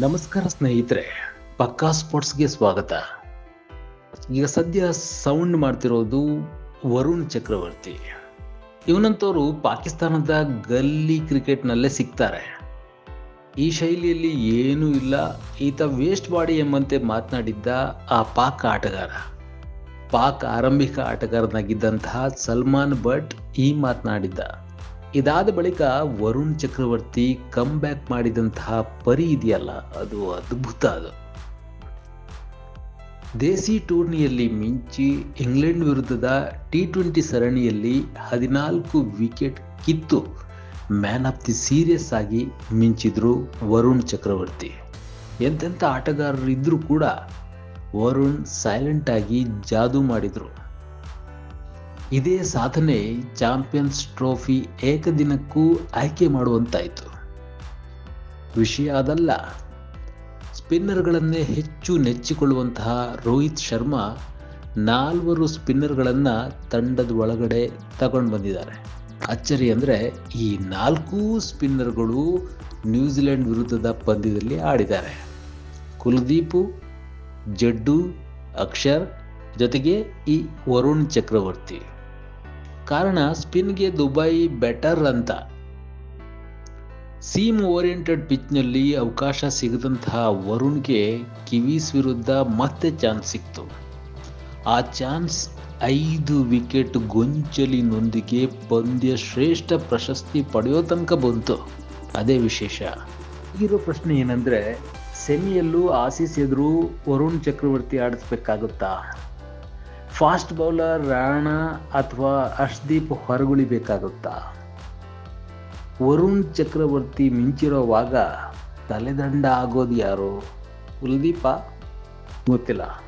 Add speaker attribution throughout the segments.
Speaker 1: ನಮಸ್ಕಾರ ಸ್ನೇಹಿತರೆ, ಪಕ್ಕಾ ಸ್ಪೋರ್ಟ್ಸ್ಗೆ ಸ್ವಾಗತ. ಈಗ ಸದ್ಯ ಸೌಂಡ್ ಮಾಡ್ತಿರೋದು ವರುಣ್ ಚಕ್ರವರ್ತಿ. ಇವನಂತವರು ಪಾಕಿಸ್ತಾನದ ಗಲ್ಲಿ ಕ್ರಿಕೆಟ್ನಲ್ಲೇ ಸಿಗ್ತಾರೆ. ಈ ಶೈಲಿಯಲ್ಲಿ ಏನೂ ಇಲ್ಲ, ಈತ ವೇಸ್ಟ್ ಬಾಡಿ ಎಂಬಂತೆ ಮಾತನಾಡಿದ್ದ ಆ ಪಾಕ್ ಆಟಗಾರ. ಪಾಕ್ ಆರಂಭಿಕ ಆಟಗಾರನಾಗಿದ್ದಂತಹ ಸಲ್ಮಾನ್ ಭಟ್ ಈ ಮಾತನಾಡಿದ್ದ. ಇದಾದ ಬಳಿಕ ವರುಣ್ ಚಕ್ರವರ್ತಿ ಕಮ್ ಬ್ಯಾಕ್ ಮಾಡಿದಂತಹ ಪರಿ ಇದೆಯಲ್ಲ, ಅದು ಅದ್ಭುತ ಅದು. ದೇಸಿ ಟೂರ್ನಿಯಲ್ಲಿ ಮಿಂಚಿ ಇಂಗ್ಲೆಂಡ್ ವಿರುದ್ಧದ ಟಿ ಟ್ವೆಂಟಿ ಸರಣಿಯಲ್ಲಿ ಹದಿನಾಲ್ಕು ವಿಕೆಟ್ ಕಿತ್ತು ಮ್ಯಾನ್ ಆಫ್ ದಿ ಸೀರಿಯಸ್ ಆಗಿ ಮಿಂಚಿದ್ರು ವರುಣ್ ಚಕ್ರವರ್ತಿ. ಎಂತೆಂಥ ಆಟಗಾರರು ಇದ್ದರೂ ಕೂಡ ವರುಣ್ ಸೈಲೆಂಟ್ ಆಗಿ ಜಾದೂ ಮಾಡಿದ್ರು. ಇದೇ ಸಾಧನೆ ಚಾಂಪಿಯನ್ಸ್ ಟ್ರೋಫಿ ಏಕದಿನಕ್ಕೂ ಆಯ್ಕೆ ಮಾಡುವಂತಾಯಿತು. ವಿಷಯ ಅದಲ್ಲ, ಸ್ಪಿನ್ನರ್ಗಳನ್ನೇ ಹೆಚ್ಚು ನೆಚ್ಚಿಕೊಳ್ಳುವಂತಹ ರೋಹಿತ್ ಶರ್ಮಾ ನಾಲ್ವರು ಸ್ಪಿನ್ನರ್ಗಳನ್ನು ತಂಡದ ಒಳಗಡೆ ತಗೊಂಡು ಬಂದಿದ್ದಾರೆ. ಅಚ್ಚರಿ ಅಂದರೆ ಈ ನಾಲ್ಕೂ ಸ್ಪಿನ್ನರ್ಗಳು ನ್ಯೂಜಿಲೆಂಡ್ ವಿರುದ್ಧದ ಪಂದ್ಯದಲ್ಲಿ ಆಡಿದ್ದಾರೆ. ಕುಲದೀಪು, ಜಡ್ಡು, ಅಕ್ಷರ್ ಜೊತೆಗೆ ಈ ವರುಣ್ ಚಕ್ರವರ್ತಿ. ಕಾರಣ ಸ್ಪಿನ್ಗೆ ದುಬೈ ಬೆಟರ್ ಅಂತ. ಸೀಮ್ ಓರಿಯೆಂಟೆಡ್ ಪಿಚ್ನಲ್ಲಿ ಅವಕಾಶ ಸಿಗದಂತಹ ವರುಣ್ಗೆ ಕಿವೀಸ್ ವಿರುದ್ಧ ಮತ್ತೆ ಚಾನ್ಸ್ ಸಿಕ್ತು. ಆ ಚಾನ್ಸ್ ಐದು ವಿಕೆಟ್ ಗೊಂಚಲಿನೊಂದಿಗೆ ಪಂದ್ಯ ಶ್ರೇಷ್ಠ ಪ್ರಶಸ್ತಿ ಪಡೆಯೋ ತನಕ ಬಂತು. ಅದೇ ವಿಶೇಷ. ಈಗಿರೋ ಪ್ರಶ್ನೆ ಏನಂದ್ರೆ, ಸೆಮಿಯಲ್ಲೂ ಆಸೀಸ್ ಎದುರು ವರುಣ್ ಚಕ್ರವರ್ತಿ ಆಡಿಸ್ಬೇಕಾಗುತ್ತಾ? ಫಾಸ್ಟ್ ಬೌಲರ್ ರಾಣಾ ಅಥವಾ ಅರ್ಷದೀಪ್ ಹೊರಗುಳಿಬೇಕಾಗುತ್ತಾ? ವರುಣ್ ಚಕ್ರವರ್ತಿ ಮಿಂಚಿರೋವಾಗ ತಲೆದಂಡ ಆಗೋದು ಯಾರು? ಕುಲ್ದೀಪ? ಗೊತ್ತಿಲ್ಲ.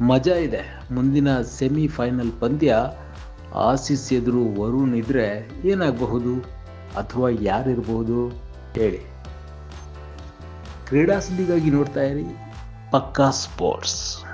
Speaker 1: ಮಜಾ ಇದೆ. ಮುಂದಿನ ಸೆಮಿ ಫೈನಲ್ ಪಂದ್ಯ ಆಸೀಸ್ ಎದುರು ವರುಣ್ ಇದ್ರೆ ಏನಾಗಬಹುದು? ಅಥವಾ ಯಾರಿರ್ಬೋದು? ಹೇಳಿ. ಕ್ರೀಡಾ ಸುದ್ದಿಗಾಗಿ ನೋಡ್ತಾ ಇರಿ. ಪಕ್ಕಾ ಸ್ಪೋರ್ಟ್ಸ್.